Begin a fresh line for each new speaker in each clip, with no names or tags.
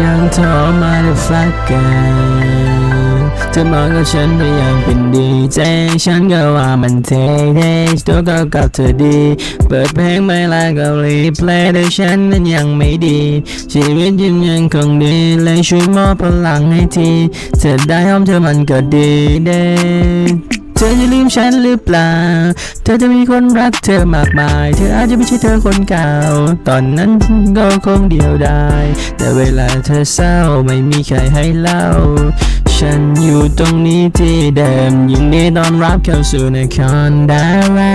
ยังโทรมาได้ฟักกันเธอมองกับฉันได้อย่างเป็นดีใจฉันก็ว่ามันเท่เท่ตัวก็กับเธอดี เปิดเพลงไม่ลาเกาหลีเพลงแต่ฉันนั้นยังไม่ดี ชีวิตยังยังคงดีเลยช่วยมอบพลังให้ทีเธอได้หอมเธอมันก็ดีเด้ เธอจะลืมฉันหรือเปล่า เธอจะมีคนรักเธอมากมาย เธออาจจะไม่ใช่เธอคนเก่า ตอนนั้นก็คงเดียวดาย แต่เวลาเธอเศร้าไม่มีใครให้เล่า ฉันอยู่ตรงนี้ที่เดิมยินดีต้อนรับเข้าสู่นครดารา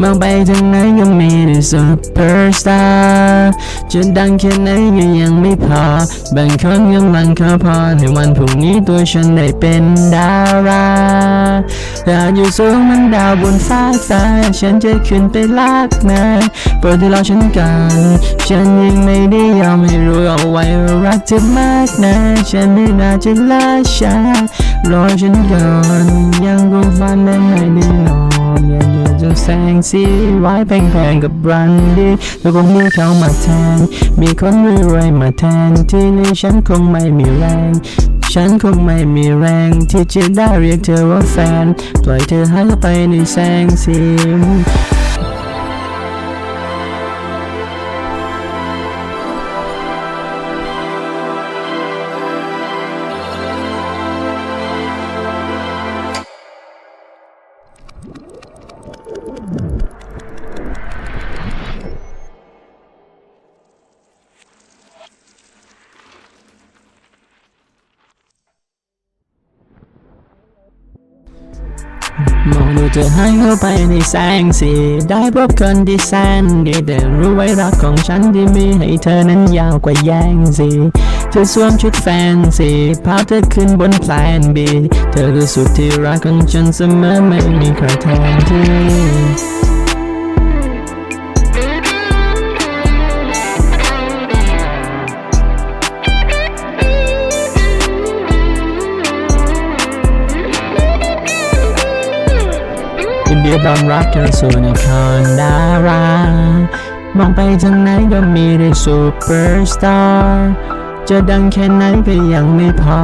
มองไปทางไหนก็มีแต่ซุปเปอร์สตาร์จะดังแค่ไหนก็ยังไม่พอบางคนกำลังขอพรในวันพรุ่งนี้ตัวฉันได้เป็นดาราอยากอยู่สูงมันดาวบนฟ้าฟ้าฉันจะขึ้นไปลากมาโปรดที่รอฉันก่อนฉันยังไม่ได้ยอมให้รู้เอาไว้ว่ารักเธอมากนะฉันไม่น่าจะลาช้ารอฉันก่อนยังคงฝันได้ไม่ได้นอนอยากอยู่จะแสงสีไว้แพงๆกับรันดีแล้วคงมีเขามาแทน มีคนรวยๆมาแทนที่นี่ฉันคงไม่มีแรงฉันคงไม่มีแรงที่จะได้เรียกเธอว่าแฟน ปล่อยเธอหายไปในแสงสี ดูเธอหายเข้าไปในแสงสีได้พบคนที่แสนดีแต่รู้ไว้รักของฉันที่มีให้เธอนั้นยาวกว่าแยงสีเธอสวมชุดแฟนซีพาเธอขึ้นบนแพลนบีเธอคือสุดที่รักของฉันเสมอไม่มีใครแทนที่ ยินดีต้อนรับเข้าสู่นครดารามองไปทางไหนก็มีแต่ซูเปอร์สตาร์ จะดังแค่ไหนก็ยังไม่พอ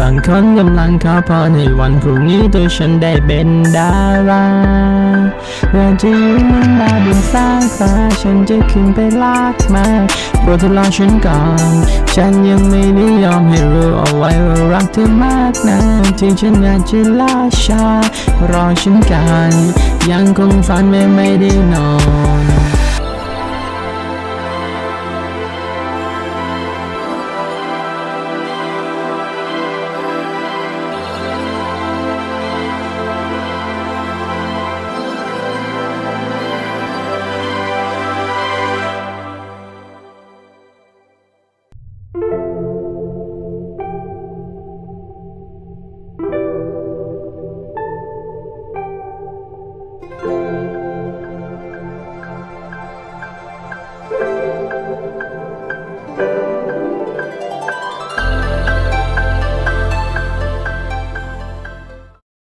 บางคนกำลังขอพรในวันพรุ่งนี้ตัวฉันได้เป็นดาราเราจะอยู่เมืองดาวบนฟ้าฟ้าฉันจะขึ้นไปลากมาโปรดเธอรอฉันก่อน ฉันยังไม่ได้ยอมให้รู้เอาไว้ว่ารักเธอมากนะที่ฉันอาจจะล่าช้ารอฉันกัน ยังคงฝันไม่ไม่ได้นอน